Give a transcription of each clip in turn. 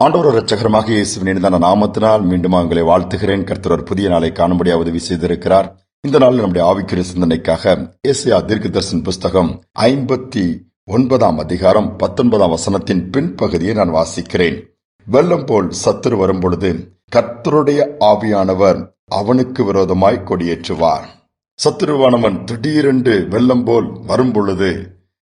ஆண்டவர் ரட்சகரமாக இயேசுவின் நாமத்தினால் மீண்டும் உங்களை வாழ்த்துகிறேன். கர்த்தர் புதிய நாளை காணும்படியாக உதவி செய்திருக்கிறார். இந்த நாளில் நம்முடைய ஆவிக்குரிய சிந்தனைக்காக ஏசியா தீர்க்கதர்சன் புஸ்தகம் ஐம்பத்தி ஒன்பதாம் அதிகாரம் பத்தொன்பதாம் வசனத்தின் பின்பகுதியை நான் வாசிக்கிறேன். வெள்ளம் போல் சத்துரு வரும்பொழுது கர்த்தருடைய ஆவியானவர் அவனுக்கு விரோதமாய் கொடியேற்றுவார். சத்துருவானவன் திடீரென்று வெள்ளம் போல் வரும்பொழுது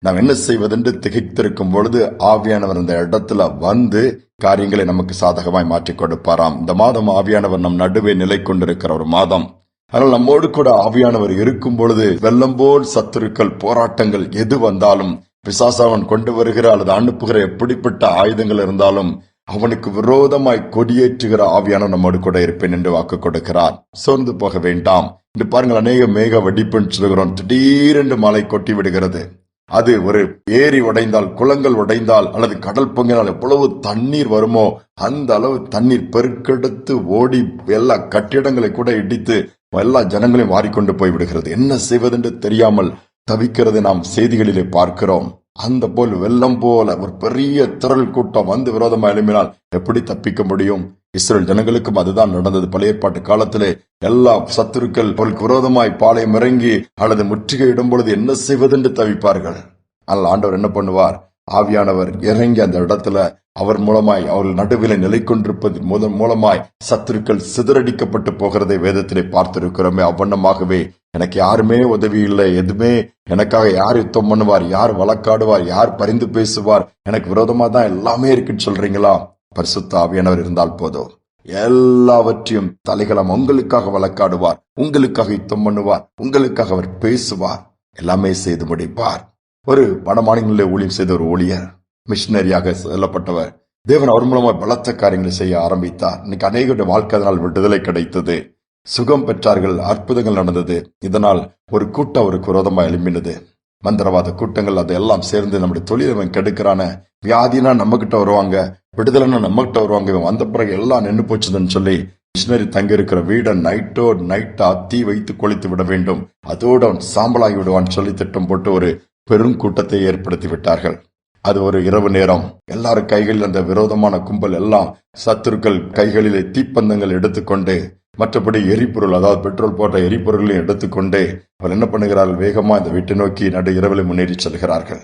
நாம் என்ன செய்வதென்று திகைத்திருக்கும் பொழுது ஆவியானவர் அந்த இடத்துல வந்து காரியங்களை நமக்கு சாதகமாய் மாற்றிக் கொடுப்பாராம். இந்த மாதம் ஆவியானவர் நம் நடுவே நிலை கொண்டிருக்கிற ஒரு மாதம். ஆனால் நம்மோடு கூட ஆவியானவர் இருக்கும் பொழுது வெள்ளம் போல் சத்துருக்கள் போராட்டங்கள் எது வந்தாலும் பிசாசாவன் கொண்டு வருகிற அல்லது அனுப்புகிற எப்படிப்பட்ட ஆயுதங்கள் இருந்தாலும் அவனுக்கு விரோதமாய் கொடியேற்றுகிற ஆவியானவர் நம்மோடு கூட இருப்பேன் என்று வாக்கு கொடுக்கிறார். சோர்ந்து போக வேண்டாம். இன்று பாருங்கள் அநேக மேக வெடிப்புன்னு சொல்கிறோம் திடீரென்று மழை கொட்டி விடுகிறது அது ஒரு ஏரி உடைந்தால் குளங்கள் உடைந்தால் அல்லது கடல் பொங்கினால் எவ்வளவு தண்ணீர் வருமோ அந்த அளவு தண்ணீர் பெருக்கெடுத்து ஓடி எல்லா கட்டிடங்களை கூட இடித்து எல்லா ஜனங்களையும் வாரிக்கொண்டு போய் விடுகிறது. என்ன செய்வதென்று தெரியாமல் தவிக்கிறது நாம் செய்திகளிலே பார்க்கிறோம். அந்த போல் வெள்ளம் போல ஒரு பெரிய திரள் கூட்டம் வந்து விரோதமாக எழுப்பினால் எப்படி தப்பிக்க முடியும்? இஸ்ரேல் ஜனங்களுக்கும் அதுதான் நடந்தது. பழைய பாட்டு காலத்திலே எல்லா சத்துருக்கள் அவர்களுக்கு விரோதமாய் பாளையம் இறங்கி அல்லது முற்றுகையிடும் பொழுது என்ன செய்வதென்று தவிப்பார்கள்? ஆனால் ஆண்டவர் என்ன பண்ணுவார்? ஆவியானவர் இறங்கி அந்த இடத்துல அவர் மூலமாய் அவர்கள் நடுவில் நிலை கொண்டிருப்பது முதன் மூலமாய் சத்துருக்கள் சிதறடிக்கப்பட்டு போகிறதை வேதத்திலே பார்த்திருக்கிறோமே. அவ்வண்ணமாகவே எனக்கு யாருமே உதவி இல்லை. எதுவுமே எனக்காக யார் யுத்தம் பண்ணுவார்? யார் வழக்காடுவார்? யார் பரிந்து பேசுவார்? எனக்கு விரோதமா தான் எல்லாமே இருக்குன்னு சொல்றீங்களா? பரிசுத்தாவியானவர் இருந்தால் போதும் எல்லாவற்றையும் தலைகளம் உங்களுக்காக வழக்காடுவார் உங்களுக்காக யுத்தம் பண்ணுவார் உங்களுக்காக அவர் பேசுவார். எல்லாமே செய்து முடிப்பார். ஒரு வட மாநிலங்களில் ஊழியம் செய்த ஒரு ஊழியர் மிஷினரியாக செல்லப்பட்டவர் தேவன் அவர் மூலமா பலத்த காரியங்களை செய்ய ஆரம்பித்தார். இன்னைக்கு அநேகருடைய வாழ்க்கை அதனால் விடுதலை கிடைத்தது. சுகம் பெற்றார்கள் அற்புதங்கள் நடந்தது. இதனால் ஒரு கூட்டம் அவருக்கு விரோதமாக எழும்பினது. மந்திரவாத கூட்டங்கள் அதையெல்லாம் சேர்ந்து நம்முடைய தொழிலவன் கெடுக்கிறான வியாதினா நம்மக்கிட்ட வருவாங்க விடுதலைன்னா நம்மகிட்ட வருவாங்க இவன் வந்த பிறகு எல்லாம் நின்று போச்சுதுன்னு சொல்லி மிஷினரி தங்கியிருக்கிற வீடை நைட்டோ நைட்டா தீ வைத்து கொளித்து விட வேண்டும். அதோடு அவன் சாம்பலாகி விடுவான் சொல்லி திட்டம் போட்டு ஒரு பெரும் கூட்டத்தை ஏற்படுத்தி விட்டார்கள். அது ஒரு இரவு நேரம். எல்லாரும் கைகளில் அந்த விரோதமான கும்பல் எல்லாம் சத்துருக்கள் கைகளிலே தீப்பந்தங்கள் எடுத்துக்கொண்டு மற்றபடி எரிபொருள் அதாவது பெட்ரோல் போன்ற எரிபொருளையும் எடுத்துக்கொண்டு அவர் என்ன பண்ணுகிறார்கள் வேகமா இந்த வீட்டை நோக்கி நடு இரவில் முன்னேறி செல்கிறார்கள்.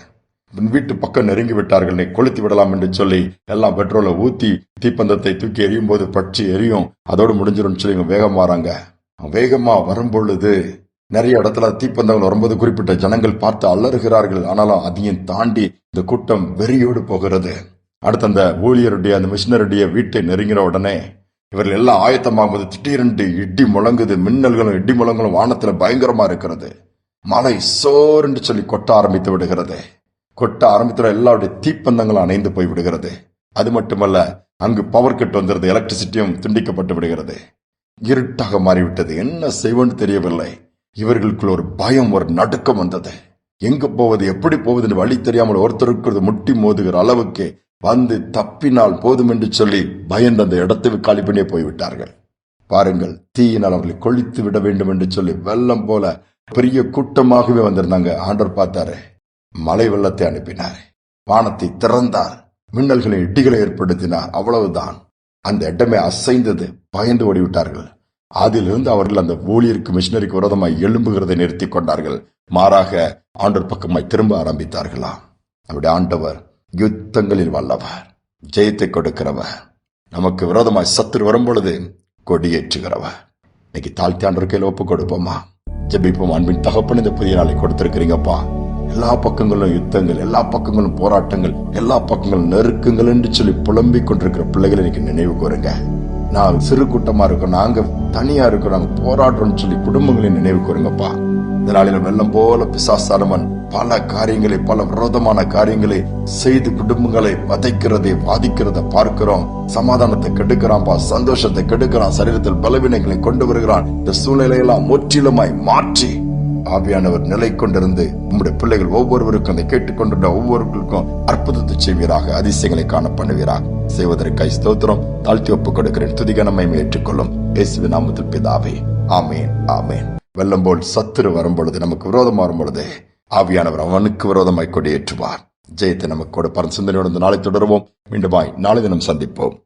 வீட்டு பக்கம் நெருங்கி விட்டார்கள். நீ கொளுத்தி விடலாம் என்று சொல்லி எல்லாம் பெட்ரோலை ஊத்தி தீப்பந்தத்தை தூக்கி எரியும் போது பட்சி எரியும். அதோடு முடிஞ்சிடும் சொல்லி இவங்க வராங்க. வேகமா வரும் பொழுது நிறைய இடத்துல தீப்பந்தங்கள் வரும்போது குறிப்பிட்ட ஜனங்கள் பார்த்து அலறுகிறார்கள். ஆனாலும் அதையும் தாண்டி இந்த கூட்டம் வெறியோடு போகிறது. அடுத்து அந்த ஊழியருடைய அந்த மிஷினருடைய வீட்டை நெருங்கிற உடனே இவர்கள் எல்லாம் ஆயத்தமாகும்போது திடீரென்று இடி முழங்குது. மின்னல்களும் இடி முழங்களும் வானத்துல பயங்கரமா இருக்கிறது. மழை என்று சொல்லி கொட்ட ஆரம்பித்து விடுகிறது. கொட்ட ஆரம்பித்த எல்லாருடைய தீப்பந்தங்களும் அணைந்து போய் விடுகிறது. அது மட்டுமல்ல அங்கு பவர் கட் வந்துருது எலக்ட்ரிசிட்டியும் துண்டிக்கப்பட்டு விடுகிறது. இருட்டாக மாறிவிட்டது. என்ன செய்வோன்னு தெரியவில்லை. இவர்களுக்குள் ஒரு பயம் ஒரு நடுக்கம் வந்தது. எங்கு போவது எப்படி போவதுன்னு வழி தெரியாமல் ஒருத்தருக்கு முட்டி மோதுகிற அளவுக்கு வந்து தப்பினால் போதும் என்று சொல்லி பயந்து அந்த இடத்தை காலி பண்ணியே போய்விட்டார்கள். பாருங்கள் தீயினால் அவர்களை கொளித்து விட வேண்டும் என்று சொல்லி வெள்ளம் போல பெரிய கூட்டமாகவே வந்திருந்தாங்க. ஆண்டர் பார்த்தாரு. மழை வெள்ளத்தை அனுப்பினார். வானத்தை திறந்தார். மின்னல்களை இட்டிகளை ஏற்படுத்தினார். அவ்வளவுதான். அந்த இடமே அசைந்தது. பயந்து ஓடிவிட்டார்கள். அதிலிருந்து அவர்கள் அந்த ஊழியருக்கு மிஷினரிக்கு விரோதமாய் எழும்புகிறதை நிறுத்தி கொண்டார்கள். மாறாக ஆண்டோர் பக்கமாய் திரும்ப ஆரம்பித்தார்களா நம்முடைய ஆண்டவர் யுத்தங்களில் வல்லவர். ஜெயத்தை கொடுக்கிறவர். நமக்கு விரோதமாய் சத்துரு வரும்பொழுது கொடியேற்றுகிறவர். இன்னைக்கு தாழ்த்தி ஆண்டவர் கையில் ஒப்பு கொடுப்போமா? ஜபிப்போம். அன்பின் தகப்பன் இந்த புதிய நாளை கொடுத்திருக்கிறீங்கப்பா. எல்லா பக்கங்களும் யுத்தங்கள் எல்லா பக்கங்களும் போராட்டங்கள் எல்லா பக்கங்களும் நெருக்கங்கள் என்று சொல்லி புலம்பிக் கொண்டிருக்கிற பிள்ளைகளை இன்னைக்கு நினைவு கூறுங்க. நான் சிறு கூட்டமா இருக்கோம் நாங்க தனியா இருக்கோம் நாங்க போராடுறோம்னு சொல்லி குடும்பங்களை நினைவு கூறுங்கப்பா. இந்த நாளில் வெள்ளம் போல பிசாசானவன் பல காரியங்களை பல விரோதமான காரியங்களை செய்து குடும்பங்களை வதைக்கிறதை பாதிக்கிறத பார்க்கிறோம். சமாதானத்தை கெடுக்கிறான்பா சந்தோஷத்தை கெடுக்கிறான் சரீரத்தில் பலவீனங்களை கொண்டு வருகிறான். இந்த சூழ்நிலையெல்லாம் முற்றிலுமாய் மாற்றி ஆவியானவர் நிலை கொண்டிருந்து உம்முடைய பிள்ளைகள் ஒவ்வொருவருக்கும் அதை கேட்டுக்கொண்டிருந்த ஒவ்வொருவருக்கும் அற்புதத்தை செய்வீராக அதிசயங்களை காண பண்ணுவீராக. செய்வதற்காய் ஸ்தோத்திரம் தாழ்த்தி ஒப்புக் கொடுக்கிறேன். துதிகனமை ஏற்றுக்கொள்ளும். இயேசுவி நாமத்தில் பிதாவே ஆமேன் ஆமேன். வெள்ளம் போல் சத்துரு வரும்பொழுது நமக்கு விரோதம் வரும்பொழுது ஆவியானவர் அவனுக்கு விரோதமாய் கொடியேற்றுவார். ஜெயத்தை நமக்கு கொடுப்பார் சிந்தனையோடு நாளை தொடருவோம். மீண்டுமாய் நாளை தினம் சந்திப்போம்.